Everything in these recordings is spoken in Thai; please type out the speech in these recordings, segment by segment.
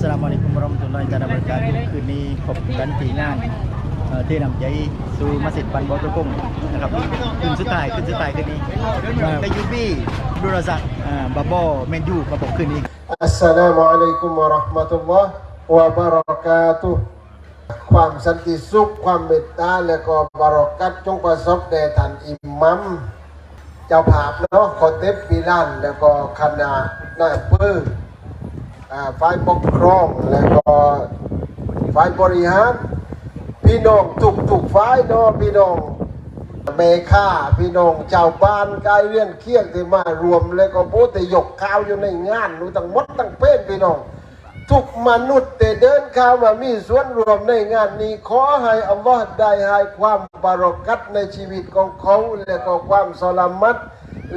สลามอะลัยกุมราะมตุลลอฮิวะบะเราะกาตุคืนนี้พบกันที่งานที่นำใจสู่มัสยิดปันบอตุกงนะครับคืนสุดท้ายคืนสุดท้ายคืนนี้ไดยูบี้ดูรซักอ่าบาโบแมนยูครับผมคืนนี้อัสสลามุอะลัยกุมวะราะห์มะตุลลอฮ์วะบะเราะกาตุความสันติสุขความเมตตาและก็บารอกัตจงประสบแด่ท่านอิหมัมเจ้าภาพเนาะคอเทปบิลานแล้วก็คณะนายเภออ่า ฝ่ายปกครองแล้วก็ฝ่ายบริหารพี่น้องทุกทุกฝ่ายเนาะพี่น้องเมค่าพี่น้องเจ้าบ้านกายเลื่อนเคียงที่มารวม แล้วก็โบแต่ยกข้าวอยู่ในงานรู้ตั้งหมดตั้งเป็นพี่น้องทุกมนุษย์แต่เดินเข้ามามีส่วนรวมในงานนี้ ขอให้อัลลอฮ์ได้ให้ความบารอกัตในชีวิตของเขา และก็ความสลามัต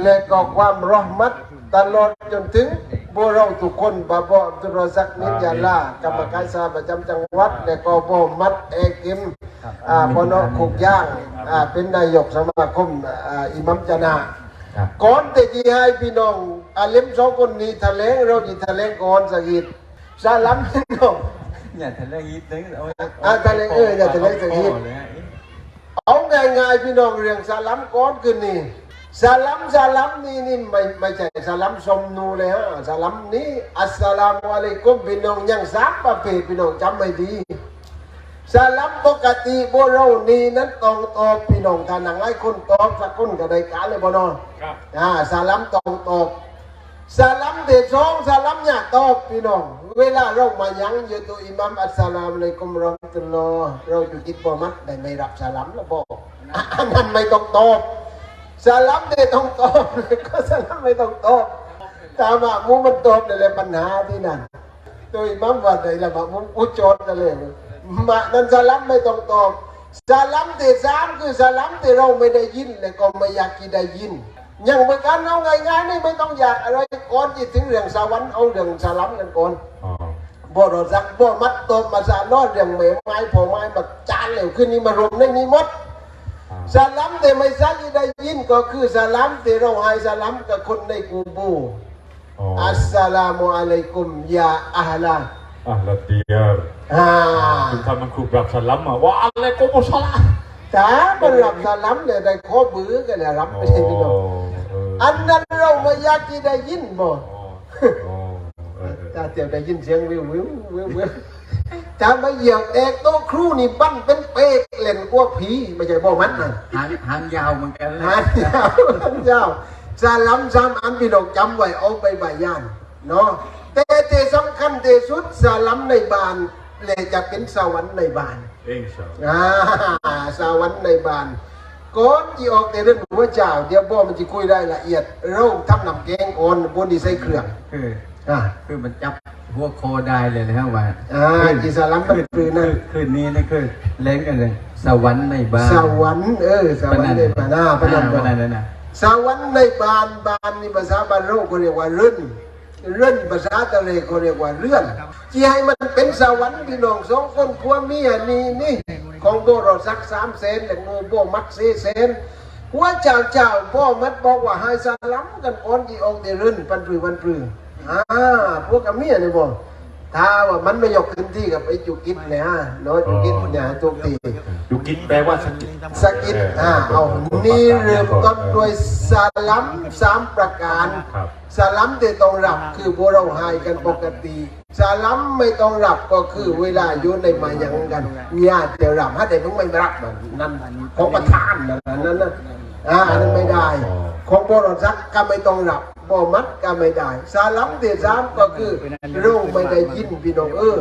และก็ความรอห์มัต ตลอดจนถึงพวกเราทุกคนบาบออับดุลรอซักนิยาลากรรมการสาประจำจังหวัดและก็บอมัดเอกิมอ่าพอนอคุกย่างอ่าเป็นนายกสมาคมอ่าอิหมัมจนาก่อนแต่ที่ให้พี่น้องอาเลมสองคนนี้แถลงเราจะแถลงก่อนสักทีสาลัมพี่น้องอย่าทะเลยิดเลยเอาอะทะเลเอออย่าทะเลสักทีเอาง่ายๆพี่น้องเรื่องสาลัมก่อนคือนี่ สาลัมสาลัมนี่นี่ไม่ไม่ใช่สาลัมสมนูเลยฮะสาลัมนี้อัสสลามุอะลัยกุมพี่น้องยังสามประเภทพี่น้องจำไม่ดีสาลัมปกติโบเรานี่นั้นต้องตอบพี่น้องถ้าหนังไอ้คนตอบสักคนก็ได้การเลยบ่เนอนอ่าสาลัมต้องตอบสาลัมเดชองสาลัมอยากตอบพี่น้อง เวลาเรามายังอยู่ตัวอิหมัมอัสสลามุอะลัยกุมเราะห์มะตุลลอฮ์เราอยู่กิจบ่มัดได้ไม่รับสาลัมแล้วบอกอันนั้นไม่ต้องตอบ สลับไม่ต้องตอบก็สลับไม่ต้องตอบถามว่ามูมันตอบเลยปัญหาที่นั่นโดยมัมว่าได้ละว่ามุมอุจโจทย์กันเลยมานั้นสลับไม่ต้องตอบสลับที่สามคือสลับที่เราไม่ได้ยินและก็ไม่อยากที่ได้ยินอย่างเหมือนกันเอาง่ายๆนี่ไม่ต้องอยากอะไรก่อนที่ถึงเรื่องสวรรค์เอาเรื่องสลับกันก่อนบ่รสักบ่มัดตบมาสานอดอย่างเหมไม้พอไม้มาจานเหลวขึ้นนี่มารวมในนี้หมด สลัมแต่ไม่ซักได้ยินก็คือสลัมแต่เราให้สลัมกับคนในกูบูอัสสลามุอะลัยกุมยาอัลลาอะละเดียร์อ่าคุณทำมันครูปรับสลัมอะว่าอะไรก็มุสลาถ้าบรรลับสลัมเนี่ยได้ข้อบือกันแล้วรับไม่ใช่พี่น้องเอออันนั้นเราไม่อยากที่ได้ยินบ่โอ้เออเออถ้าเดี๋ยวได้ยินเสียงวิววิววิววิว ถ้าไม่เหยียบเอกโต๊ะครูนี่ปั้นเป็นเป๊กเล่นกลัวผีไม่ใช่บ่มันนะหางหางยาวเหมือนกันหานยาวหานยาวสาลัมสามอันพี่น้องจำไว้เอาไปบายานเนาะแต่ที่สำคัญที่สุดสาลัมในบ้านเลยจะเป็นสวรรค์ในบ้านเองชาอ่าสวรรค์ในบ้านก่อนที่ออกแต่เรื่องหัวเจ้าเดี๋ยวบ่มันจะคุยรายละเอียดเราทำน้ำแกงอ่อนบนดีใส่เครื่องคืออ่าคือมันจับ หัวโคได้เลยนะครับว่าอ่าที่สาลัมมันคือนั่นคืนนี้นี่คือเล่นกันเลย สวรรค์ในบ้านสวรรค์เออสวรรค์ในบ้านอ่าพพนันันนบ่พนันนั่นนะสวรรค์ในบ้านบ้านนี่ภาษาบ้านเราก็เรียกว่าเรื่นเรื่นภาษาทะเลก็เรียกว่าเลื่อนที่ให้มันเป็นสวรรค์พี่น้องสองคนผัวเมียนี่นี่ของโบเราสักสามเซนแต่งูโบมัดสี่เซนหัวเจ้าเจ้าพ่อมัดบอกว่าให้สลัมกันก่อนที่ออกเดรื่นปันปรือปันปรือ อ่าพวกกับเมียนี่บอกถ้าว่ามันไม่ยกขึ้นที่กับไอ้จุกิดเนี่ยฮะเนาะจุกิดเนี่ยจุกตีดูกินแปลว่าสกินสกิดอ่าเอานี่เริ่มต้นด้วยสลัมสามประการครับ สลัมที่ต้องรับคือพวกเราหายกันปกติสลัมไม่ต้องรับก็คือเวลาอยู่ในมายังกันญาติเดี๋ยวรับถ้าเด็กมึงไม่รับมันนั่นของประธานนั่นนั่นนั่นอ่าอันนั้นไม่ได้ ของพวกเราซักก็ไม่ต้องรับ ก็มัดก็ไม่ได้สลัมที่สามก็คือเราไม่ได้ยินพี่น้องเออ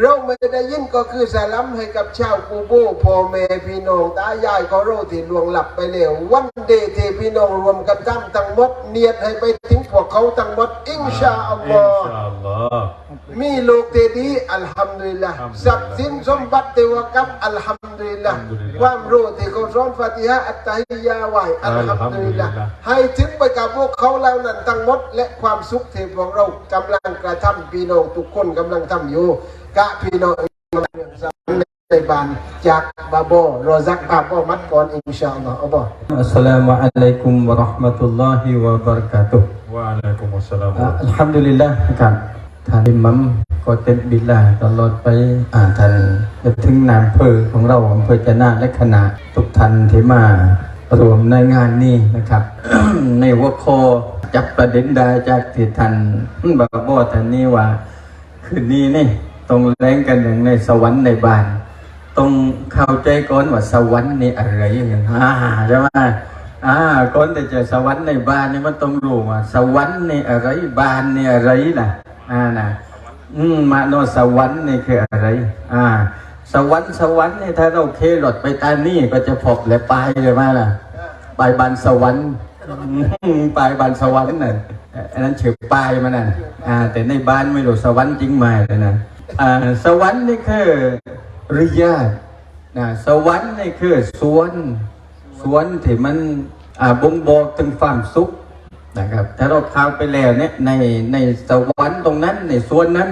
เราไม่ได้ยินก็คือสลัมให้กับชาวกูโบพ่อแม่พี่น้องตายายเขาเราที่ล่วงหลับไปแล้ววันเดย์ที่พี่น้องรวมกันทั้งทั้งหมดเนียดให้ไปถึงพวกเขาทั้งหมดอินชาอัลลอิอนฮ์ชาอัลลอฮ์มีโลกเตดีอัลฮัมดุลิลละทรัพย์สินสมบัติเทวกับอัลฮัมดุลิลละความรู้ที่เขาสอนฟาติฮะอัตตาฮิยาไว้อัลฮัมดุลิลละให้ถึงไปกับพวกเขาแล้วนั้นทั้งหมดและความสุขที่พวกเรากำลังกระทำพี่น้องทุกคนกำลังทำอยู่ กะพี่น้องในบ้านจากบาโบรอซักบาโบมัดก่อนอินชาอัลลอฮ์อัลลอฮ์อัสสลามุอะลัยกุมวะเราะห์มะตุลลอฮิวะบะเราะกาตุฮ์ว่าอะลัยกุมุสสลามอะอัลฮัมดุลิลละครับท่านอิหมัมก็เต็มบิลลาตลอดไปอ่าท่านจะถึงนายอำเภอของเราอำเภอจะนาและคณะทุกท่านที่มารวมในงานนี้นะครับ ในหัวข้อจับประเด็นได้จากที่ท่านบอกว่าท่านนี้ว่าคืนนี้นี่ ต้องแรงกันอย่างในสวรรค์ในบ้าน ต้องเข้าใจก่อนว่าสวรรค์นี่อะไรอย่างอ่าใช่ไหมอ่าก่อนที่จะสวรรค์ในบ้านนี่มันต้องรู้ว่าสวรรค์นี่อะไรบ้านนี่อะไรนะอ่านะอืมมาโนสวรรค์นี่คืออะไร อ่า สวรรค์สวรรค์นี่ถ้าเราเครถไปตานี่ก็จะพบและไปใช่ไหมล่ะไปบานสวรรค์ไปบานสวรรค์น่ะอันนั้นชื่อปลายมันน่ะอ่า แต่ในบ้านไม่รู้สวรรค์จริงไหมเลยนะ สวรรค์นี่คือริยานะสวรรค์นี่คือสวนสวนที่มันบ่งบอกถึงความสุขนะครับถ้าเราเข้าไปแล้วเนี่ยในในสวรรค์ตรงนั้นในสวนนั้น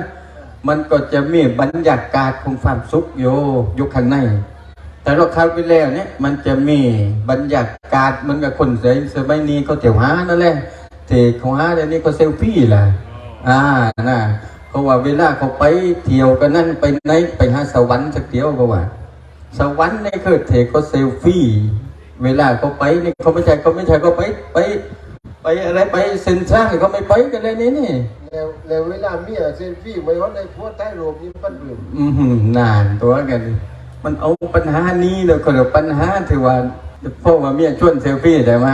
มันก็จะมีบรรยากาศของความสุขอยู่อยู่ข้างในแต่เราเข้าไปแล้วเนี่ยมันจะมีบรรยากาศเหมันกับคนสมัยสมัยนี้เขาเที่ยวหานั่นแหละเที่เขาหาเดี๋ยวนี้เขาเซลฟี่แหละอ่านะ เพราะว่าเวลาเขาไปเที่ยวกันนั่นไปไหนไปหาสวรรค์สักเดียวก็ว่า สวรรค์นี่คือเทเขาเซลฟี่ เวลาเขาไปนี่เขาไม่ใช่เขาไม่ใช่เขาไปไป ไปอะไรไปเซ็นทรัลเขาไม่ไปกันเลยนี่นี่แล้วแล้วเวลาเมียเซลฟี่ไม่ว่าในพวกใต้โลกนี้มันเบื่ออืมนานตัวกัน มันเอาปัญหานี้เลยคนละปัญหาที่ว่า พ่อว่าเมียชวนเซลฟี่ได้ไหม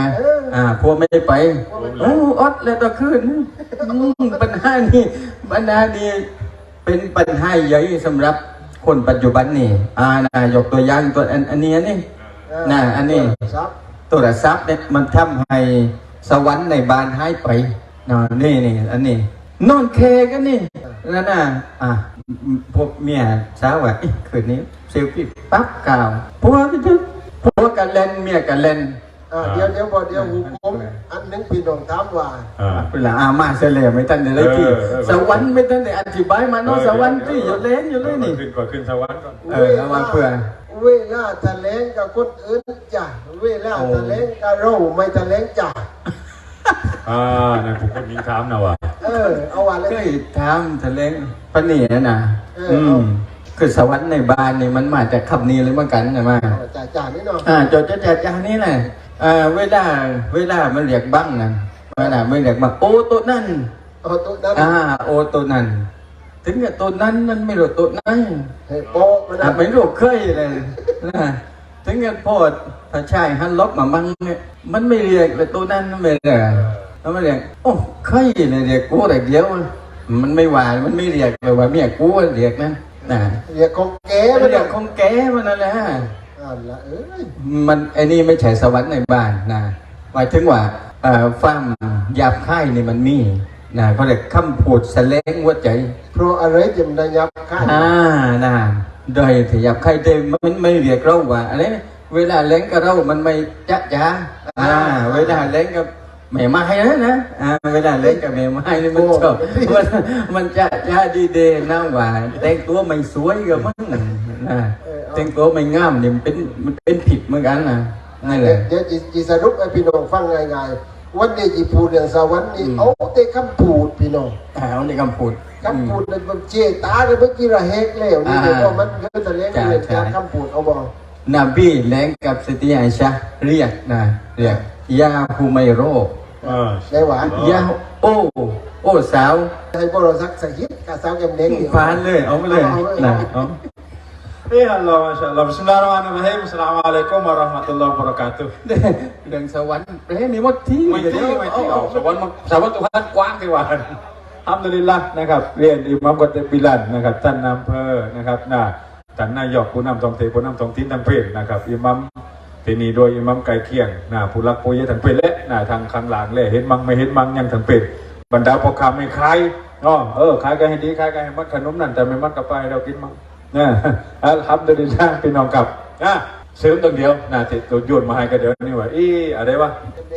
อ่าพวกไม่ได้ไปโอ้อดเลยต่อคืนอืมปัญหานี้ปัญหานี้เป็นปัญหาใหญ่สำหรับคนปัจจุบันนี่อ่านายกตัวอย่างตัวอันอันนี้อันนี้น่ะอันนี้ซับโทรศัพท์เนี่ยมันทำให้สวรรค์ในบ้านหายไปนอนนี่นี่อันนี้นอนเคกันนี่นั่นน่ะอะพวกเมียสาวว่าเอ๊ะคืนนี้เซลฟี่ปั๊บกล่าวผัวก็จะ ผัวกันเล่นเมียกันเล่นอ่าเดี๋ยวเดี๋ยวบอกเดี๋ยวหูผมอันหนึงพี่น้องถามว่า อ่า เวลาอามาเสลยไม่ทันได้ที่เออเออ สวรรค์ไม่ทันได้อธิบายมาเนาะสวรรค์ที่อยู่เล่นอยู่เลยนี่ ขึ้นก่อนขึ้นสวรรค์ก่อน เออเอามาเพื่อ เวลาแถลงกับคนอื่นจ้ะเวลาแถลงกับเราไม่แถลงจ้ะอ่านั่นผมคนยิงถามนะว่ะ เออ เอาว่าเลเคยยถามทะเลงปะเนี่ยนะเอออือืม คือสวรรค์ในบ้านนี่มันมาจากคำนี้เลยเหมือนกันนะมาจ่าจ่านี่เนาะอ่าโจทย์จะจัดจานี่แหละอ่าเวลาเวลามันเรียกบ้างนั่นเวลามันเรียกมาโอตัวนั่นเอาตัวนั้นอ่าโอตัวนั่นถึงกับตัวนั้นมันไม่รู้ตัวนั้นให้โป๊ะมันอ่านะไม่รู้เคยเลยนะถึงกับพอดถ้าชายฮันล็อกมามั่งเนี่ยมันไม่เรียกเลยตัวนั้นมันไม่เรียกแล้วมันเรียกโอ้เคยเลยเรียกกูแต่เดียว มันไม่ว่ามันไม่เรียกเลยว่าเมียกูเรียกนะ นะเรียกของแกมัมันนเรียนะกของแกมันนั่นแหละอ่าละเอ้ยมันไอ้นี่ไม่ใช่สวรรค์ในบ้านนะหมายถึงว่าเอ่อฟังหยาบค่ายนี่มันมีนะเขาเรียกคำพูดแสลงหัวใจ เพราะอะไรจะมันได้ยับค่ายอ่านะโดยที่หยาบค่ายเต็มมันไม่เรียกเราว่าอะไรนะเวลาเล้งกับเรา มันไม่จ๊ะจ๊ะอ่า เวลาเล้งกับ แม่ไม้นะนะอ่าเวลาเล่นกับแม่ไม้นี่มันชอบมันมันจะจะดีเดนะว่าแต่งตัวไม่สวยก็มั้งนะแต่งตัวไม่งามนี่มันเป็นมันเป็นผิดเหมือนกันนะนั่นแหละเดี๋ยวจีจีสรุปให้พี่น้องฟังง่ายๆวันนี้จีพูดเรื่องสวรรค์นี่อืมเอาแต่คำพูดพี่น้องอ่าเอาในคำพูดคำพูดในบางเจตาในเมื่อกี้ระเฮกแล้วนี่อ่าเดี๋ยวว่ามันเกิดแต่เล่นใช่เรื่องใช่จากคำพูดเอาบอกนบีแรงกับสติอาชาเรียกนะเรียก ยาภูไมโรเออได้หวานยาโอ โอ้สาวให้พวกเราสักสักฮิตกับสาวแกมเด้งฟานเลย เอามาเลย นะเอา Ya Allah, Masya Allah. Bismillahirrahmanirrahim. Assalamualaikum warahmatullahi wabarakatuh. เรื่องสวรรค์เฮ้ยมีหมดที่ ไม่ที่ไม่ที่เอาสวรรค์มันสวรรค์ตัวท่านกว้างที่ว่าอัลฮัมดุลิลละนะครับเรียนอิหมัมกัตเตบิลันนะครับท่านนายอำเภอนะครับนะท่านนายกผู้นำท้องถิ่นผู้นำท้องถิ่นทั้งเพศนะครับอิหมัม ที่นี่โดยอิมัมไก่เคียงนะผู้รักผู้ใหญ่ทั้งเพศและนะทางข้างหลังและเห็นมังไม่เห็นมังยังทั้งเพศบรรดาพ่อค้าไม่ขายอ๋อเออขายกันให้ดีขายกันให้มันขนมนั่นแต่ไม่มันกับไปเรากินมังนะอัลฮัมดุลิลละพี่น้องกับนะเสริมตรงเดียวนะที่ตัวโยนมาให้ก็เดี๋ยวนี่ว่าอีอะไรวะ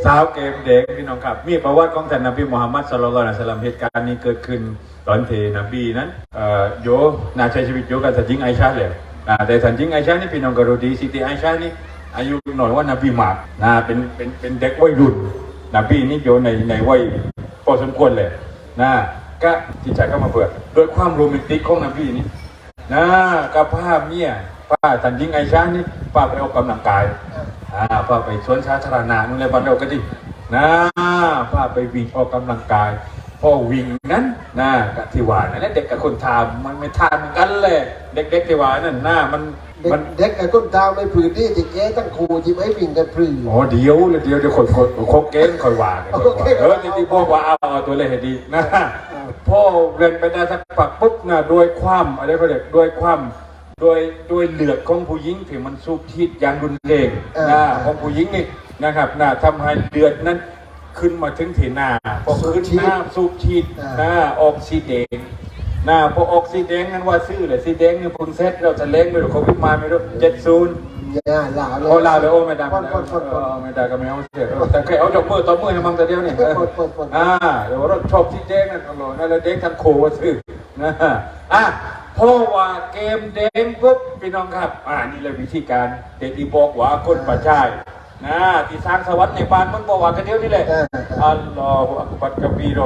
สาวเกมเด็กพี่น้องครับ มีประวัติของท่านนบีมุฮัมมัดสุลลัลลอฮุอะลัยฮิวะสัลลัมเหตุการณ์นี้เกิดขึ้นตอนเทนบีนั้นเอ่อโยนาใช้ชีวิตโยกับท่านหญิงไอชาเลยนะแต่ท่านหญิงไอชานี่พี่น้องก็รู้ดีสิติไอชานี่ อายุหน่อยว่านบีหมากนะเป็นเป็นเป็นเด็กวัยรุ่นนบีนี่โยในในวัยพอสมควรเลยนะก็จิตใจก็มาเปิดโดยความโรแมนติกของนบีนี่นะกับภาพเนี่ยป้าทันยิงไอช้านี่ป้าไปออกกำลังกายอ่าป้าไปสวนสาธารณะนู่นเลยบ้านเราก็ดีนะป้าไปวิ่งออกกำลังกายพ่อวิ่งนั้นนะกับที่ว่านั่นเด็กกับคนทำมันไม่ทานเหมือนกันเลย เด็กๆที่ว่านั่นหน้ามัน มัน เด็กกับต้นทางไม่ผืนที่จะแก้ตั้งครูที่ไม่วิ่งกันผืน อ๋อเดี๋ยวเลยเดี๋ยวเดี๋ยวคนคนโคกเก้งคอยว่ากันคอยว่าโอเคเออที่ที่พ่อว่าเอาเอาตัวเลขให้ดีนะพ่อเรียนไปได้สักปักปุ๊บนะโดยความอะไรเขาเรียกโดยความโดยโดยเลือดของผู้หญิงที่มันสูบฉีดอย่างรุนแรงนะของผู้หญิงนี่นะครับนะทำให้เลือดนั้นขึ้นมาถึงที่หน้าพอขึ้นหน้าสูบฉีดนะออกซิเดน นะพอออกซิเดนนั้นว่าซื้อเลยซิเดนเนี่ยคุณเซตเราจะเล่งไม่รู้โควิดมาไม่รู้เจ็ดศูนย์เนี่ยลาวโอ้ลาวเลยโอ้ไม่ได้ปไม่นได้ปนปนปเอนอไม่ได้ก็ไม่เอาเสียแต่เคยเอาดอกมือต่อมือให้มังแต่เดียวนี่ปนปนปนอ่าเดี๋ยวเราชอบที่เด้งนั่นอร่อยนั่นแล้วเด้งทั้งโคว่าซื้อนะอะเพราะว่าเกมเด้งปุ๊บพี่น้องครับ อ่านี่เลยวิธีการเด็กที่บอกว่าคนประชายนะที่สร้างสวรรค์ในบ้านมันบอกว่ากันเดียวนี่แหละอัลลอฮฺอักบัรกะบีโร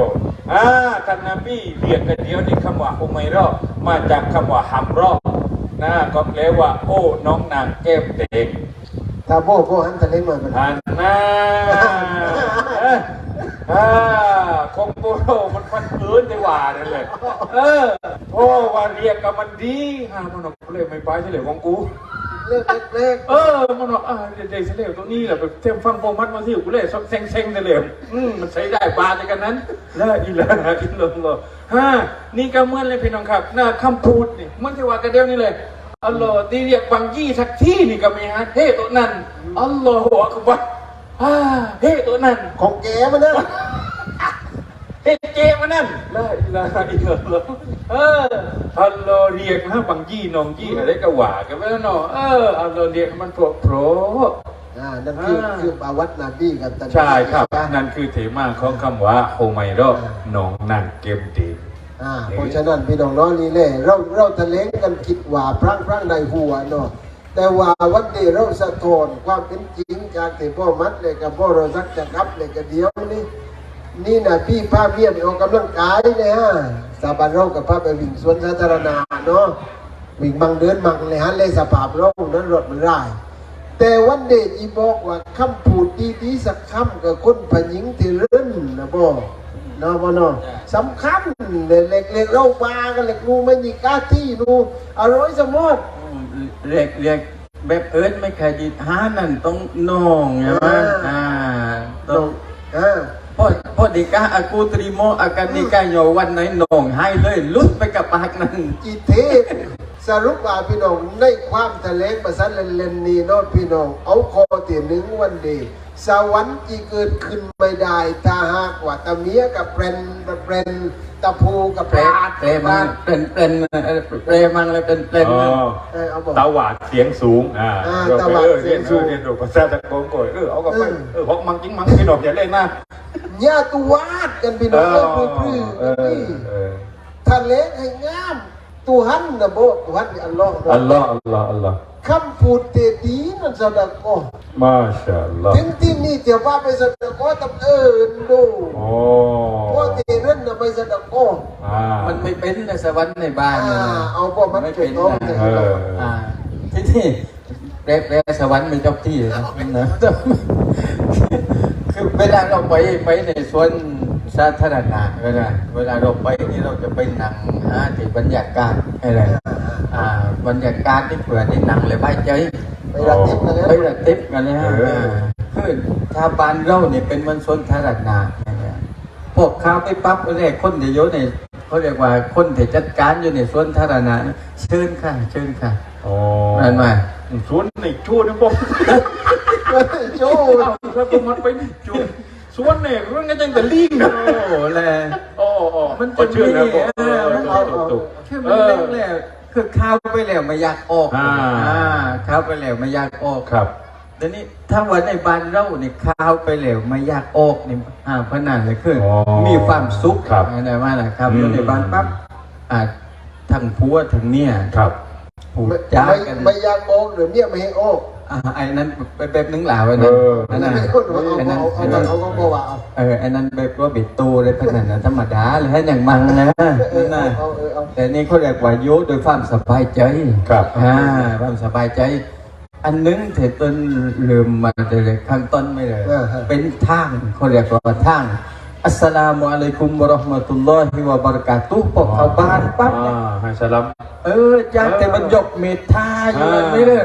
อ่าท่านนบีเรียกกันเดียวนี่คำว่าอุมัยรอมาจากคำว่าฮัมรอนะก็แปลว่า โอ้น้องนางแก้มเด็กถ้าโบโบหันทะเลมาเป็นอันน่าอ่าคงโบโรมันฟันพื้นได้หว่านั่นเลยเออโอ้ว่าเรียกกับมันดีฮะมันบอกเลยไม่ไปเฉลยของกู เรื่องเล็กเออมันบอกอ่าเด็กๆเฉลยตัวนี้แหละไปเต็มฟังโปรมัดมาสิกูเลยเซ็งเซ็งๆเฉลยอืมมันใช้ได้ปลาในกันนั้นแล้วอีละอีละอีละฮะนี่ก็เหมือนเลยพี่น้องครับหน้าคำพูดนี่มันที่ว่ากันเดียวนี่เลยอัลลอฮ์ที่เรียกบางยี่สักที่นี่ก็มีฮะเฮ้ตัวนั้นอัลลอฮฺอักบัรอ่าเฮ้ตัวนั้นๆของแกมันนะ เฮ้เจมานั่นละอิลาฮะอิลลัลลอฮ์เอออัลลอฮ์เรียกนะบางยี่น้องยี่อะไรก็ว่ากันไปแล้วเนาะเอออัลลอฮ์เรียกมันพวกโปรอ่านั่นคืออ่าคืออาวัตนาบีกับตันใช่ครับ นั่นคือเทมาของคำว่าโฮไมโรหนองนั่งเกมดีอ่าเพราะฉะนั้นพี่น้องเน้องนี่แหละเราเราทะเลงกันคิดว่าพรั่งพรั่งในหัวเนาะแต่ว่าวันนี้เราสะท้อนความเป็นจริงจากที่พ่อมัดเลยกับพ่อเราสักจะครับเลยกับเดียวนี่ นี่นะพี่พาเมียไปออกกำลังกายเนี่ยฮะสาบานเรากับพาไปวิ่งสวนสาธารณะเนาะวิ่งบางเดือนบางเลยฮะเลยสภาพเรานั้นรถมันร่ายแต่วันเดชอีบอกว่าคำพูดดีๆสักคำกับคนผญิงที่เรื่นนะบ่เนาะบ่เนาะสำคัญเล็กเล็กๆเราปากันเล็กนูไม่มีกาที่นูอร่อยสมอดเรียกเรียกแบบเอิร์ธไม่เคยดีหานั่นต้องน้องใช่ไหมอ่าอ่าน้ต้อองงอ่า พอพอดีกาอากูตรีโมอาการนิกาโยวันไหนน้องให้เลยลุดไปกับปากนั้นจีเทพสรุปว่าพี่น้องในความทะเลงประสันเลนๆนี้เนาะพี่น้องเอาคอเตียนหนึ่งวันเดย์สวรรค์ที่เกิดขึ้นไม่ได้ถ้าหากว่าตะเมียกับเปรนเปรนตะพูกับเปรปาดเปรมังเป็นเป็นเออเปรมังเลยเป็นเป็นอ๋อเออเอาบอกตาหวาดเสียงสูงอ่าอ่าเราตาไปหวาดเออเสีเรียยงนสูเอองเรียนดูภาษาตะโกนโกยเออเอาก็ไปเออเออฮอกมังจิ้งมังพี่ดอกอย่าเล่นนะ ญาตุวาดกันพี่น้องเอ้ยปลื้มปลื้มเออนี่เออทะเลให้งามตุหันนะโบตุหันนี่อัลลอฮ์อัลลอฮ์อัลลอฮ์อัลลอฮ์คำพูดเตดีนั่นสดะกอมาชาอัลลอฮ์ถึงที่นี่เดี๋ยวว่าไปสดะกอตับเอิญดูโอ้เพราะเตเรนน่ะไปสดะกออ่ามันไม่เป็นในสวรรค์ในบ้านอ่านี่นะเอาพวกมันไม่เป็เป็นนน้องนะแต่เอออ่าที่นี่แปรแปรสวรรค์เป็นเจ้าที่นะนะ คือเวลาเราไปไปในสวนสาธารณะเวลาเวลาเราไปนี่เราจะไปนั่งหาที่บรรยากาศอะไรอ่าบรรยากาศที่เผื่อได้นั่งเลยบายใจไปรักทิพย์นะไประติบกันเลยฮะเออคือถ้าบ้านเราเนี่ยเป็นมันสนทารณะเนี่ยพวกข้าวไปปั๊บแรกคนเยอะๆเนี่ยเขาเรียกว่าคนที่จัดการอยู่ในสวนธารณะเชิญค่ะเชิญค่ะโอ้นั่นมาชวนในชวนนะบอก โจ้เอาถ้าผมมันไปชวนชวนเนี่ยเรื่องนี้จังแต่ลิงโอ้แหละโอ้โอ้มันจะเชื่อนะบอกเออมันเอาถูกถูกคือมันเล่นแล้วคือข้าวไปแล้วไม่อยากออกอ่าข้าวไปแล้วไม่อยากออกครับเดี๋ยวนี้ถ้าวันในบ้านเราเนี่ยข้าวไปแล้วไม่อยากออกนี่อ่าพนันเลยคือออมีความสุขครับอะไรมาแหละครับอืมอยู่ในบ้านปั๊บอ่าทั้งผัวทั้งเมียครับผูกไม่จ้าไม่กันไม่อยากโอกหรือเมียไม่ให้โอก อ่าไอ้นั้นแบบนึงหลาวไอ้เอนั้นออันนั้นไม่คนว่าเอาไอ้นั้นเอาไอ้เอานั้นเอาก็บอกว่าเอาเออไอ้นั้นแบบว่าบิดตูเลยพนันนะธรรมดาเลยให้อย่างมังนะนั่นน่ะ เอาเออเอาแต่นี่เขาเรียกว่าโยโดยความสบายใจครับอ่าความสบายใจ อันนึงเถต้นลืมมาเลยข้างต้นไม่เลยเป็นทางเขาเรียกว่าทางอัสสลามุอะลัยกุมวะเราะห์มะตุลลอฮิวะบะเราะกาตุฮ์พอเข้าบ้านปั๊บอ่าให้สลัมเออจากแต่มันยกเมตตาอยู่นั่นไม่เลย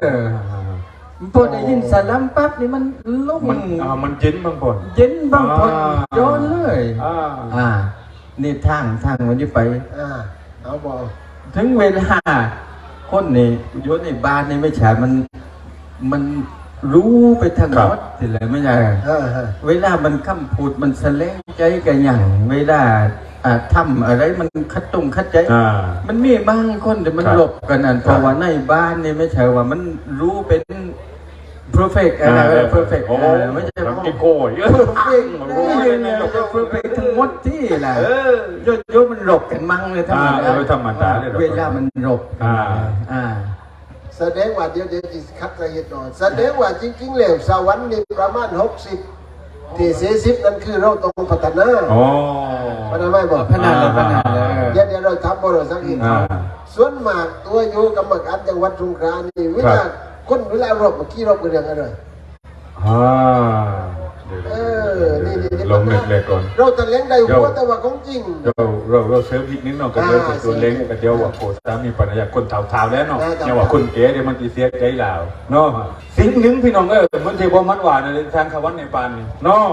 พอได้ยินสลัมปั๊บนี่มันลุ่มมันอ่ามันเย็นบางคนเย็นบางคนอ่าย้อนเลยอ่าอ่านี่ทางทางวันนี้ไปอ่าเอาบอกถึงเวลาคนนี่อยศในบ้านนี่ไม่ใช่มันมันรู้ไปทางรถสิเลยไม่ใช่อ่าฮะเวลามันคำพูดมันแสลงใจกันอย่างเวลาอ่าทำอะไรมันคัดตรงคัดใจอ่ามันมีบางคนแต่มันครับหลบกันนั่นเพราะว่าในบ้านนี่ไม่ใช่ว่ามันรู้เป็น perfect อะไร perfect โอ้เออไม่ใช่แล้วกิโก้เยอะมันรู้เลยนะ perfect ทั้งหมดที่แหละเออโยโย่มันหลบกันมั่งเลยธรรมอ่าดาเออธรรมดาเลยเหรอเวลามันหลบกันอ่าอ่าแสดงว่าเดี๋ยวเดี๋ยวจะคัดละเอียดหน่อยแสดงว่าจริงๆแล้วสวรรค์นี่ประมาณ 60ที่เสียสิบนั่นคือเราต้องพัฒนาโอ้พัฒนาไม่บอกพนันเลยพนันเลยเดี๋ยวเดี๋ยวเราทำบ่เราสักอีกอ่าส่วนมากตัวอยู่กรรมการจังหวัดสงขลานี่เวครัลาบ คนเวลารบเมื่อกี้รบกันเรื่องอะไรอ่าเออนี่นี่นี่ลงเล็กๆก่อนเราจะเลี้ยงได้หัวแต่ว่าของจริง เราเราเราเสริมอีกนิดหน่อยก็เดี๋ยวจะตัวเล้งก็เดี๋ยวว่าโคสามีปัญญาคนเท่าๆแล้วเนาะเนี่ยว่าคนเก๋เดี๋ยวมันตีเสียใจลาวเนาะสิ่งหนึ่งพี่น้องเออมันที่บ่มันหวานในทางขวันในปานนี่เนาะ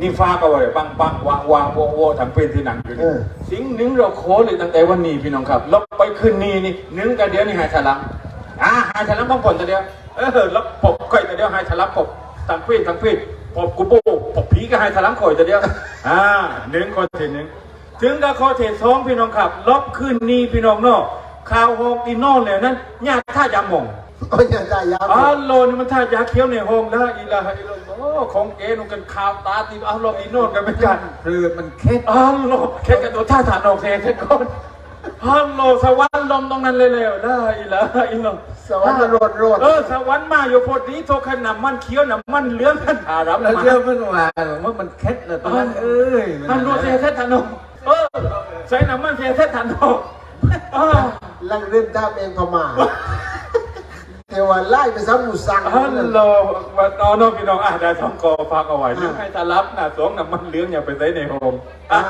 นี่ฟ้าก็ว่าปังปังวางวางโวโวทำเป็นที่หนังอยู่นี่สิ่งหนึ่งเราโคเลยตั้งแต่วันนี้พี่น้องครับเราไปคืนนี้นี่หนึ่งกันเดียวนี่หายฉลัง อ่าหายฉลังบางคนแต่เดียว เออแล้วปบค่อยแต่เดียวหายฉลังปบทั้งพี่ทั้งพี่ปบกูโบปบผีก็หายฉลังข่อยแต่เดียว อ่าหนึ่งคนทีหนึ่งถึงกับข้อเทสองพี่น้องครับลบขึ้นนี่พี่น้องเนาะข่าวหกอีนอนเลยนั้นญาติท่ายามองโอ้ยอย่าได้ยาวอ๋อโลนี่มันท่ายาเขียวในห้องแล้วอีละอีละโอ้ของเก๋นุ่งกันข่าวตาตีอ้าวลบอีนอนกันไม่กันคือมันเค็ดอ้าวลบแค่กับตัวท่าฐานออกเทนก่อน อ้าวโลสวรรค์ลมตรงนั้นเลยแล้วได้อีละอีละสวรรค์มันโรดโรดเออสวรรค์มาอยู่พอดีโทขนำมันเขียวน้ำมันเหลืองกันอารับแล้วมาเรื่องมันว่าว่ามันเค็ดแล้วตอนนั้นเอ้ยมันรู้เสียเทศานงเออใส่น้ำมันเสียเทศานงอ้าวลังเล่นท่าเองพม่า แต่ว่าไล่ไปซ้ำหมูสังฮัลโหลวันน้องน้องพี่น้องอะได้ท้องกอฟังเอาไว้เรื่องให้ตารับนะสวงน้ำมันเหลืองอย่าไปใส่ในโฮมอะ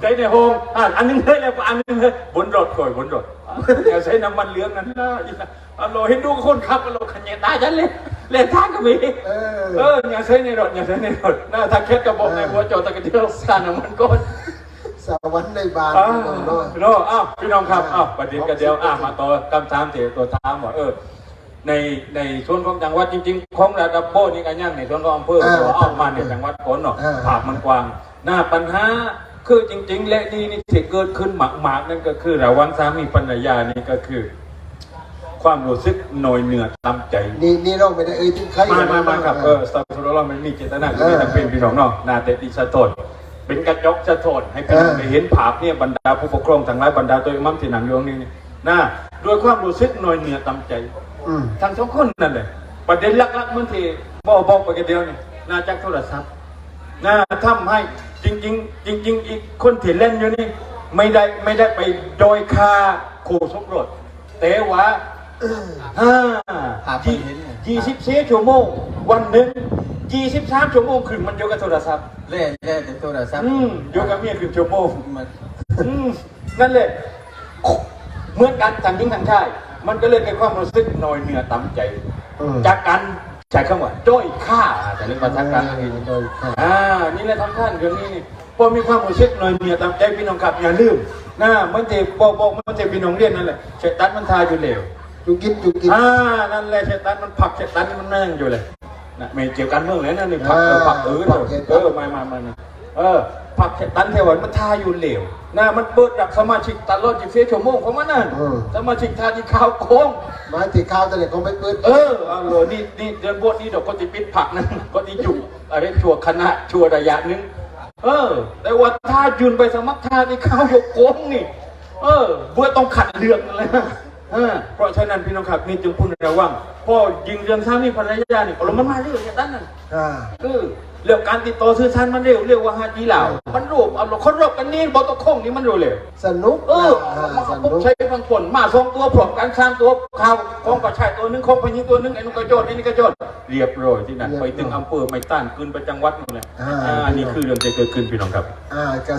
ใส่ในโฮมอะอันนึงเลยแล้วอันนึงเลยบนรถก่อยบนรถอะอย่าใช้น้ำมันเหลืองนั้นนะอีกนะอัลโหลเห็นดูคนขับอัลโหลขันเยตายฉันเลยเล่นทางก็มีเออเอออย่าใช้ในรถอย่าใช้ในรถน่าถ้าแค่กระบอกในหัวจอตะกระเดียวสานน้ำมันก้นสวรรค์ในบานอ่าพี่น้องเนาะพี่น้องอ้าวพี่น้องครับอ้าวประเด็นกันเดียวอะมาต่อคำถามเถอะตัวถามว่าเออ ในในส่วนของจังหวัดจริงๆ ของระดับโบนี่กันยังในส่วนของอำเภอตัวออกมาในจังหวัดผลเนาะภาพมันกว้างหน้าปัญหาคือจริง ๆ และดีนี่ที่เกิดขึ้นหมากๆนั่นก็คือระหว่างสามีภรรยานี่ก็คือ ความรู้สึกหน่อยเหนือตามใจนี่นี่เราไม่ได้เอ่ยถึงใครมามามาครับเออสตาร์ทเราไม่มีเจตนาที่จะเป็นพี่น้องเนาะนาเตติสะโทนเป็นกระจกสะโทนให้พี่น้องได้เห็นภาพเนี่ยบรรดาผู้ปกครองทั้งหลายบรรดาตัวมั่มที่หนังโยงนี่นี่นะด้วยความรู้สึกหน่อยเหนือตามใจอืม ทั้งสองคนนั่นแหละประเด็นหลักๆมันที่บอกบอกไปกันเดียวนี่น่าจากโทรศัพท์น่าทำให้จริง ๆ จริง ๆ อีกคนที่เล่นอยู่นี่ไม่ได้ไม่ได้ไปโดยค่าคู่สมรสแต่ว่าห้าภาพยี่เห็นเนี่ยยี่สิบสี่ชั่วโมง วันหนึ่งยี่สิบสามชั่วโมงคืนมันอยู่กับโทรศัพท์เล่นเล่นแต่โทรศัพท์อืมอยู่กับเมียคืนชั่วโมงมันอืมนั่นเลยเหมือนกันทางยิงทางชาย มันก็เลยเกิดความรู้สึกหน่อยเหนือต่ำใจอืมจากการใช้คำว่าด้อยค่าแต่เรื่องภาษากลางนี่ โดยค่ะ อ่า นี่แหละทำท่านเรื่องนี้นี่พอมีความรู้สึกหน่อยเหนือต่ำใจพี่น้องครับอย่าลืมนะมันจะบอกบอกมันจะพี่น้องเรียนนั่นแหละเชตันมันทาอยู่เหลวจุกินจุกินอ่า นั่นแหละเชตันมันผลักเชตันมันนั่งอยู่เลยนะไม่เกี่ยวกันเมืองเลยนะนี่ผลักเออผลักเออเดี๋ยวเออมามามานะ เออผลักเชตันเทวันมันทาอยู่เหลวนะมันเปิดดักสมาชิกตลอดจิเสียชั่วโมงของมันนั่นสมาชิกทาที่ข้าวโค้งไม้ที่ข้าวแต่เนี่ยเขาไม่เปิดเออเอาเลยนี่นี่เดือนบวชนี่ดอกก็จะปิดผักนะก็จะอยู่อะไรชั่วคณะชั่วระยะหนึงเออ แต่ว่าถ้ายืนไปสมัครท่าที่ข้าวยกโค้งนี่ เออเบื่อต้องขัดเลือกนั่นเลยนะเออเพราะฉะนั้นพี่น้องครับนี่จึงพูดระวังพ่อยิงเรื่องสามีภรรยานี่เรามันมาเร็วอย่างนั้นน่ะอ่าเออ เรื่องการติดต่อสื่อสารมันเร็วเร็วกว่าฮาจีเหล่ามันรูปเอาคนรบกันนี่บอตะคงนี่มันเร็วเร็วสนุกเอออ่ามาสปุ๊บนุกใช้บางคนมาสองตัวพร้อมกันสามตัวข่าวของก็ใช่ตัวหนึงของพญิงตัวหนึงไอ้นุ่นกระโจนไอ้นี่กระโจนเรียบร้อยที่นั่นไปถึงอำเภอไม่ต้านขึ้นไปจังหวัดนู่นเลยอ่าอ่านี่คือเรื่องที่เกิดขึ้นพี่น้องครับอ่าก็